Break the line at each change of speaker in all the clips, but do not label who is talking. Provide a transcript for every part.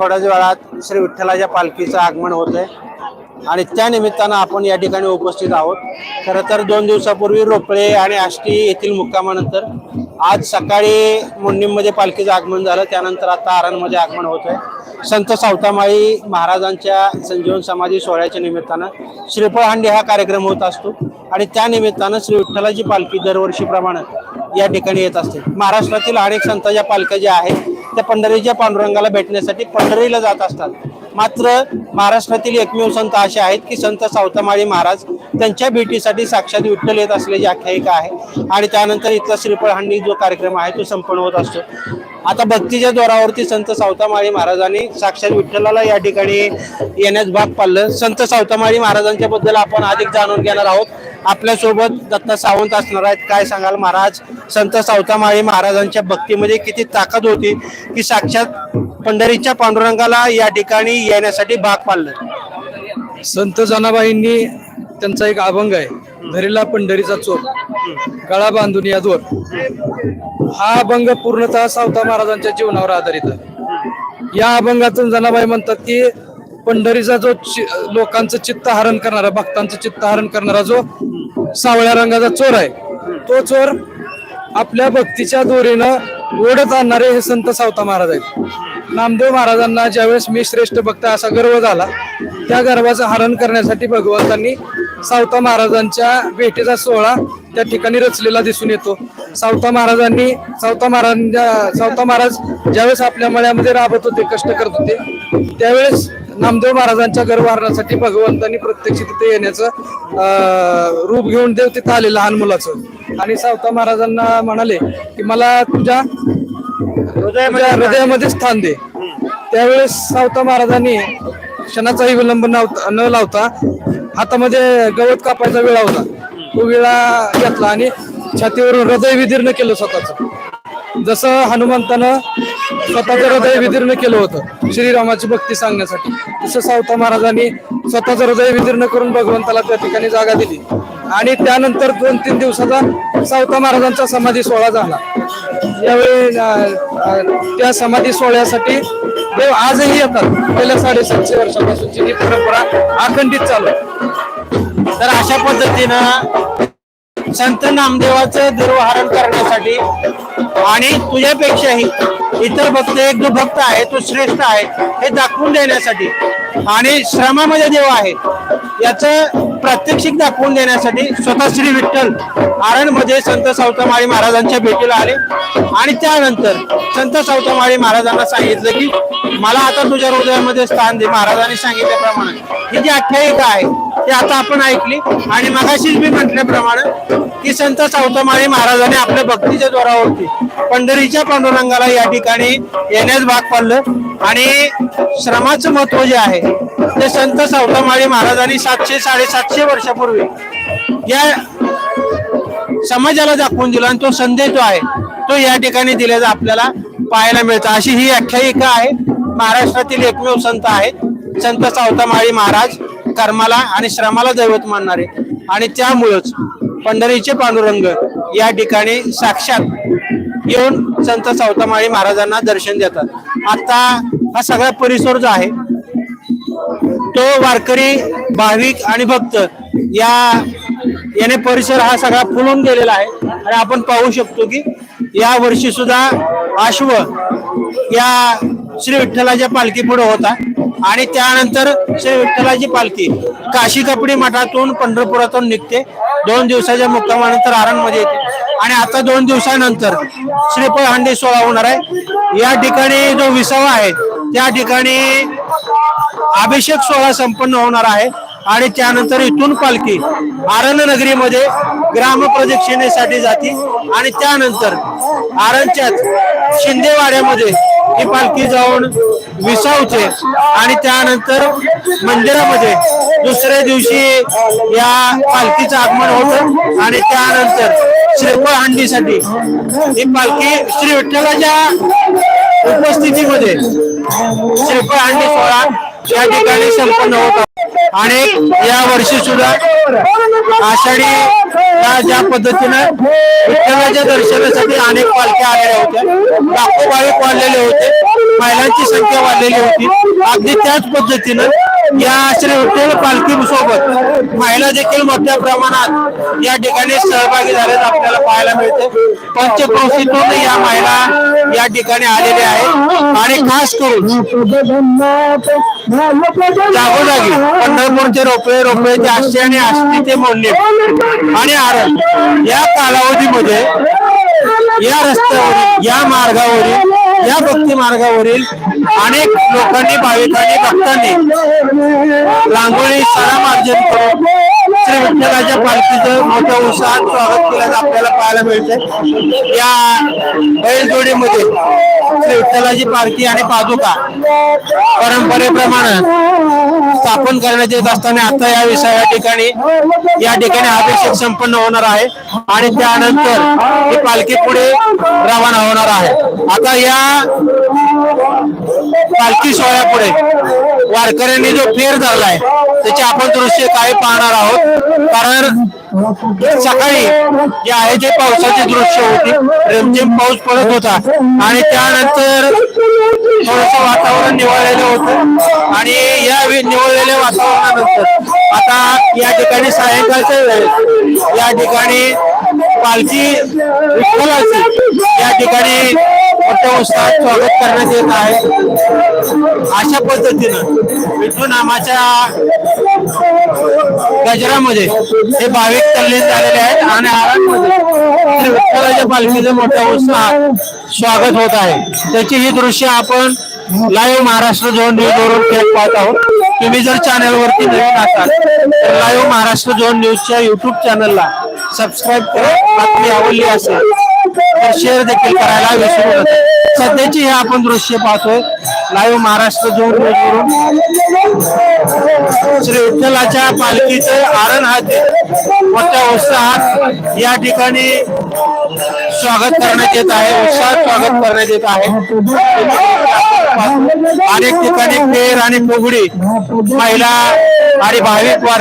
थोड्याच वेळात श्री विठ्ठलाच्या पालखीचं आगमन होत आहे आणि त्या निमित्तानं आपण या ठिकाणी उपस्थित आहोत. खरं तर दोन दिवसापूर्वी रोपळे आणि आष्टी येथील मुक्कामानंतर आज सकाळी मुंडीमध्ये पालखीचं आगमन झालं. त्यानंतर आता आरणमध्ये आगमन होत आहे संत सावतामाळी महाराजांच्या संजीवन समाधी सोहळ्याच्या निमित्तानं श्रीफळहांडी हा कार्यक्रम होत असतो. आणि त्या निमित्तानं श्री विठ्ठलाची पालखी दरवर्षीप्रमाणे या ठिकाणी येत असते. महाराष्ट्रातील अनेक संतांच्या पालख्या ज्या आहेत त्या पंढरीच्या पांडुरंगाला भेटण्यासाठी पंढरीला जात असतात. मात्र महाराष्ट्रातील एकमेव संत असे आहेत की संत सावतामाळी महाराज त्यांच्या भेटीसाठी साक्षात विठ्ठल येत असल्याची आख्यायिका आहे. आणि त्यानंतर इथला श्रीफळहांडी जो कार्यक्रम आहे तो संपन्न होत असतो. आता भक्तीच्या जोरावरती संत सावतामाळी महाराजांनी साक्षात विठ्ठलाला या ठिकाणी येण्यास भाग पाडलं. संत सावतामाळी महाराजांच्या बद्दल आपण अधिक जाणून घेणार आहोत. आपल्यासोबत दत्ता सावंत असणार आहेत. काय सांगाल महाराज? संत सावतामाळी महाराजांच्या भक्तीमध्ये किती ताकद होती की साक्षात पंढरीच्या पांडुरंगाला या ठिकाणी येण्यासाठी भाग पाडलं?
संत जनाबाईंनी त्यांचा एक अभंग आहे धरीला पंढरीचा चोर गळा बांधून या जोर. हा अभंग पूर्णतः सावता महाराजांच्या जीवनावर आधारित आहे. या अभंगातून जनाबाई म्हणतात की पंढरीचा जो चि- लोकांचं चित्त हरण करणारा भक्तांचं चित्त हरण करणारा जो सावळ्या रंगाचा चोर आहे तो चोर आपल्या भक्तीच्या दोरीनं ओढत आणणारे हे संत सावता महाराज आहेत. नामदेव महाराजांना ज्यावेळेस मी श्रेष्ठ भक्त असा गर्व झाला त्या गर्वाचं हरण करण्यासाठी भगवंतांनी सावता महाराजांच्या भेटीचा सोहळा त्या ठिकाणी रचलेला दिसून येतो. सावता महाराजांनी सावता महाराजांच्या सावता महाराज ज्यावेळेस आपल्या मळ्यामध्ये राबत होते कष्ट करत होते त्यावेळेस नामदेव महाराजांच्या गर्व भगवंतांनी प्रत्यक्ष तिथे येण्याचं रूप घेऊन देव तिथं आले लहान मुलाचं. आणि सावता महाराजांना म्हणाले की मला तुझ्या हृदयामध्ये स्थान दे. त्यावेळेस सावता महाराजांनी क्षणाचाही विलंब नव्हता- न लावता हातामध्ये गवत कापायचा विळा होता. तो विळा घेतला आणि छातीवरून हृदय विदीर्ण केलं स्वतःच. जसं हनुमंतानं स्वतःचं हृदय विदीर्ण केलं होतं श्रीरामाची भक्ती सांगण्यासाठी तसं सावता महाराजांनी स्वतःचं हृदय विदीर्ण करून भगवंताला त्या ठिकाणी जागा दिली. आणि त्यानंतर दोन तीन दिवसाचा सावता महाराजांचा समाधी सोहळा झाला. यावेळी त्या समाधी सोहळ्यासाठी देव आजही येतात. गेल्या साडेसातशे वर्षापासूनची ही परंपरा अखंडित चालू आहे.
तर अशा पद्धतीनं संत नामदेवाचं दुर्वहरण करण्यासाठी आणि तुझ्यापेक्षाही इतर भक्त एक जो भक्त आहे तो श्रेष्ठ आहे हे दाखवून देण्यासाठी आणि श्रमामध्ये देव आहे. याचं प्रात्यक्षिक दाखवून देण्यासाठी स्वतः श्री विठ्ठल आरणमध्ये संत सावतामाळी महाराजांच्या भेटीला आले. आणि त्यानंतर संत सावतामाळी महाराजांना सांगितलं की मला आता तुझ्या हृदयामध्ये स्थान दे महाराजांनी सांगितल्याप्रमाणे. ही जी आख्यायिका आहे ती आता आपण ऐकली. आणि मगाशीच मी म्हटल्याप्रमाणे की संत सावतामाळी महाराजांनी आपल्या भक्तीच्या जोरावरती पंढरीच्या पांडुरंगाला या ठिकाणी येण्यास भाग पाडलं. आणि श्रमाचं महत्त्व जे आहे ते संत सावतामाळी महाराजांनी सातशे साडेसातशे वर्षापूर्वी या समाजाला दाखवून दिला आणि तो संदेश जो आहे तो या ठिकाणी दिल्याचा आपल्याला पाहायला मिळतं. अशी ही आख्यायिका आहे. महाराष्ट्रातील एकमेव संत आहेत. संत सावतामाळी महाराज. कर्माला आणि श्रमाला दैवत मानणारे. आणि त्यामुळंच पंढरीचे पांडुरंग या ठिकाणी साक्षात येऊन संत सावतामाळी महाराजांना दर्शन देतात. आता हा सगळा परिसर जो आहे तो वारकरी भाविक आणि भक्त या याने परिसर हा सगळा फुलून गेलेला आहे. आणि आपण पाहू शकतो की या वर्षी सुद्धा अश्व या श्री विठ्ठलाच्या पालखी पुढे होता. आणि त्यानंतर श्री विठ्ठलाची पालखी. काशी कपडी मठातून पंढरपुरातून निघते. दोन दिवसाच्या मुक्कामानंतर आरणमध्ये येते. आणि आता दोन दिवसानंतर श्रीफळ हांडे सोहळा होणार आहे. या ठिकाणी जो विसावा आहे त्या ठिकाणी अभिषेक सोहळा संपन्न होणार आहे. आणि त्यानंतर इथून पालखी आरण नगरीमध्ये ग्राम प्रदक्षिणेसाठी जाते. आणि त्यानंतर आरणच्याच शिंदेवाड्यामध्ये ही पालखी जाऊन विसावते. आणि त्यानंतर मंदिरामध्ये दुसऱ्या दिवशी या पालखीचं आगमन होतं. आणि त्यानंतर श्रीफळ हंडीसाठी ही पालखी श्री विठ्ठलाच्या उपस्थितीमध्ये श्रीफळ हंडी सोहळा या ठिकाणी संपन्न होत. आणि या वर्षी सुद्धा आषाढी आता ज्या पद्धतीनं विठ्ठलाच्या दर्शनासाठी अनेक पालख्या आलेल्या होत्या. लाखो भाविक वाढलेले होते. महिलांची संख्या वाढलेली होती. अगदी त्याच पद्धतीनं या श्री विठ्ठल पालखी सोबत महिला देखील मोठ्या प्रमाणात या ठिकाणी सहभागी झाल्याचं आपल्याला पाहायला मिळते. पंचक्रोशीतून या महिला या ठिकाणी आलेल्या आहेत. आणि खास करून जागोजागी पंढरपूरचे रोपे रोपे आष्टी आणि आष्टीचे मोडले. आणि आरण या कालावधीमध्ये या रस्त्यावरील या मार्गावरील या भक्ती मार्गावरील अनेक लोकांनी भाविकांनी भक्तांनी रांगोळी सणा मार्जन करून श्री विठ्ठलाच्या पालखीचं मोठ्या उत्साहात स्वागत केल्याचं आपल्याला पाहायला मिळतंय. या बैलजोडीमध्ये श्री विठ्ठलाची पालखी आणि पादुका परंपरेप्रमाणे स्थापन करण्यात येत असताना आता या विषया ठिकाणी या ठिकाणी अभिषेक संपन्न होणार आहे आणि त्यानंतर ही पालखी पुढे रवाना होणार आहे. आता या पालखी सोहळ्यापुढे. वारकऱ्यांनी जो फेर धरलाय त्याचे आपण दृश्य काही पाहणार आहोत. कारण सकाळी जे आहे ते पावसाचे दृश्य होते रिमझिम पाऊस पडत होता. आणि त्यानंतर थोडस वातावरण निवळलेलं होतं. आणि या निवळलेल्या वातावरणानंतर आता या ठिकाणी सायंकाळच्या वेळेस या ठिकाणी पालखी विठ्ठलाची या ठिकाणी मोठ्या उत्साहात स्वागत करण्यात येत आहे. अशा पद्धतीनं विठू नामाच्या गजरामध्ये हे भाविक तल्लीन झालेले आहेत आणि आराममध्ये विठ्ठलाच्या पालखीचं मोठ्या उत्साहात स्वागत होत आहे. त्याची ही दृश्य आपण लाईव्ह महाराष्ट्र झोन न्यूज वरून थेट पाहत आहोत. तुम्ही जर चॅनल वरती नवीन असाल तर लाईव्ह महाराष्ट्र झोन न्यूजच्या युट्यूब चॅनलला सबस्क्राईब करा. बातमी आवडली असेल शेअर देखील करायला विसरू नका. सध्याची हे आपण दृश्य पाहतोय. लाईव्ह महाराष्ट्र जोर करून श्री विठ्ठलाच्या पालखीचं आरण हाती मोठ्या उत्साहात या ठिकाणी स्वागत करण्यात येत आहे. उत्साहात स्वागत करण्यात येत आहे. अनेक ठिकाणी पेर आणि फुगडी महिला आणि भाविक वार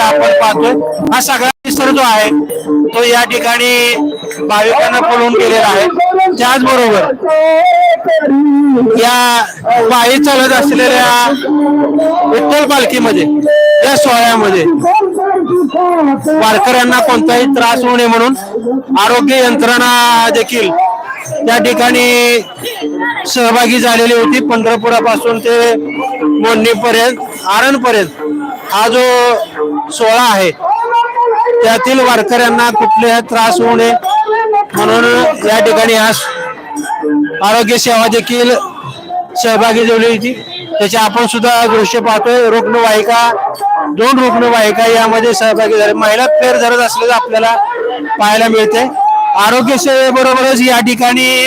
आपण पाहतोय. हा सगळा जो आहे तो या ठिकाणी भाविकांना पळून गेलेला आहे. त्याचबरोबर या पायी चालत असलेल्या विठ्ठल पालखीमध्ये या सोहळ्यामध्ये वारकऱ्यांना कोणताही त्रास होऊ नये म्हणून आरोग्य यंत्रणा देखील त्या ठिकाणी सहभागी झालेली होती. पंढरपुरापासून ते मोडणीपर्यंत आरणपर्यंत हा जो सोहळा आहे त्यातील वारकऱ्यांना कुठलेही त्रास होऊ नये. म्हणून या ठिकाणी आज आरोग्य सेवा देखील सहभागी झाली होती. त्याचे आपण सुद्धा दृश्य पाहतोय. रुग्णवाहिका दोन रुग्णवाहिका यामध्ये सहभागी झाले. महिला फेर धरत असल्याचं आपल्याला पाहायला मिळते. आरोग्य सेवेबरोबरच या ठिकाणी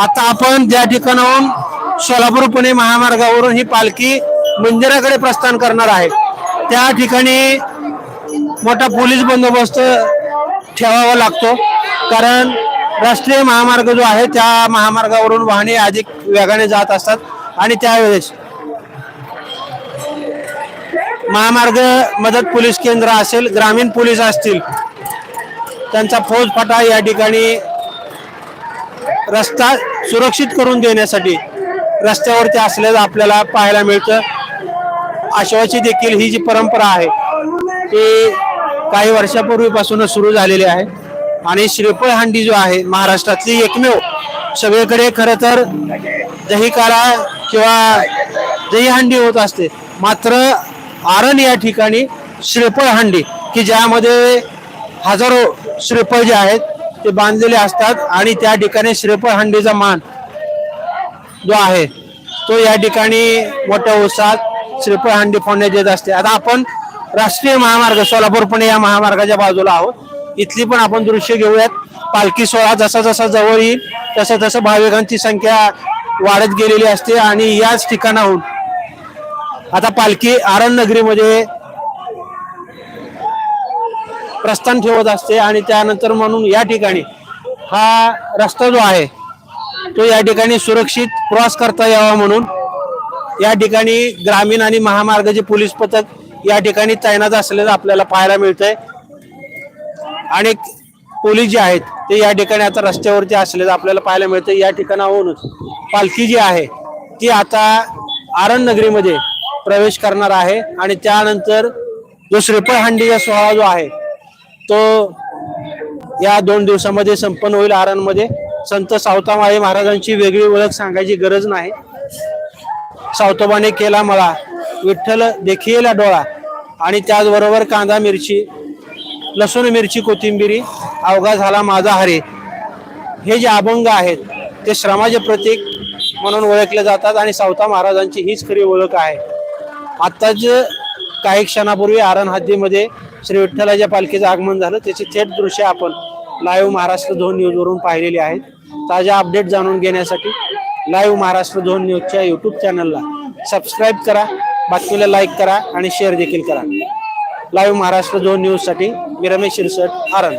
आता आपण ज्या ठिकाणाहून सोलापूर पुणे महामार्गावरून ही पालखी मंदिराकडे प्रस्थान करणार आहे. त्या ठिकाणी मोठा पोलीस बंदोबस्त ठेवावा लागतो. कारण राष्ट्रीय महामार्ग जो आहे त्या महामार्गावरून वाहने अधिक वेगाने जात असतात. आणि त्यावेळेस महामार्ग मदत पोलीस केंद्र असेल ग्रामीण पोलीस असतील त्यांचा फौजफाटा या ठिकाणी रस्ता सुरक्षित करून देण्यासाठी रस्त्यावरती असल्याचं आपल्याला पाहायला मिळतं. आशवाची देखील ही जी परंपरा आहे ते काही वर्षापूर्वीपासूनच सुरू झालेली आहे. आणि श्रीफळ हंडी जो आहे महाराष्ट्रातली एकमेव सगळीकडे खरं तर दही काळा किंवा दही हंडी होत असते. मात्र आरण या ठिकाणी श्रीफळ हंडी की ज्यामध्ये हजारो श्रीफळ जे आहेत ते बांधलेले असतात आणि त्या ठिकाणी श्रीफळ हंडीचा मान जो आहे तो या ठिकाणी मोठ्या उत्साहात श्रीफळ हंडी फोडण्यात येत असते. आता आपण राष्ट्रीय महामार्ग सोलापूर पुणे या महामार्गाच्या बाजूला आहोत. इथली पण आपण दृश्य घेऊयात. पालखी सोहळा जसा जसा जवळ येईल तसं तसं भाविकांची संख्या वाढत गेलेली असते आणि याच ठिकाणाहून आता पालखी आरणनगरीमध्ये प्रस्थान ठेवत असते आणि त्यानंतर म्हणून या ठिकाणी हा रस्ता जो आहे तो या ठिकाणी सुरक्षित प्रवास करता यावा म्हणून या ठिकाणी ग्रामीण आणि महामार्गाचे पोलीस पथक या ठिकाणी तैनात असलेलं आपल्याला पाहायला मिळतंय. अनेक पोलीस जे आहेत ते या ठिकाणी आता रस्त्यावरती असलेलं आपल्याला पाहायला मिळतं या ठिकाणाहूनच पालखी जी आहे ती आता आरण नगरीमध्ये प्रवेश करणार आहे. आणि त्यानंतर जो श्रीफळ हंडीचा सोहळा जो आहे तो या दोन दिवसामध्ये संपन्न होईल आरणमध्ये. संत सावतामाळी महाराजांची वेगळी ओळख सांगायची गरज नाही. सावतोबाने केला मला. विठ्ठल देखील डोळा. आणि त्याचबरोबर कांदा मिरची लसूण मिरची कोथिंबिरी अवघा झाला माझा हरे. हे जे अभंग आहेत ते श्रमाचे प्रतीक म्हणून ओळखले जातात आणि सावता महाराजांची हीच खरी ओळख आहे. आत्ताच काही क्षणापूर्वी आरण हद्दीमध्ये श्री विठ्ठलाच्या पालखीचं आगमन झालं. त्याची थेट दृश्य आपण लाईव्ह महाराष्ट्र दोन न्यूजवरून पाहिलेली आहेत. ताज्या अपडेट जाणून घेण्यासाठी लाईव्ह महाराष्ट्र दोन न्यूजच्या यूट्यूब चॅनलला सबस्क्राईब करा. बातमीला लाईक करा आणि शेअर देखील करा लाईव्ह महाराष्ट्र झोन न्यूजसाठी मी रमेश शिरसट आरण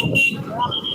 Thank you.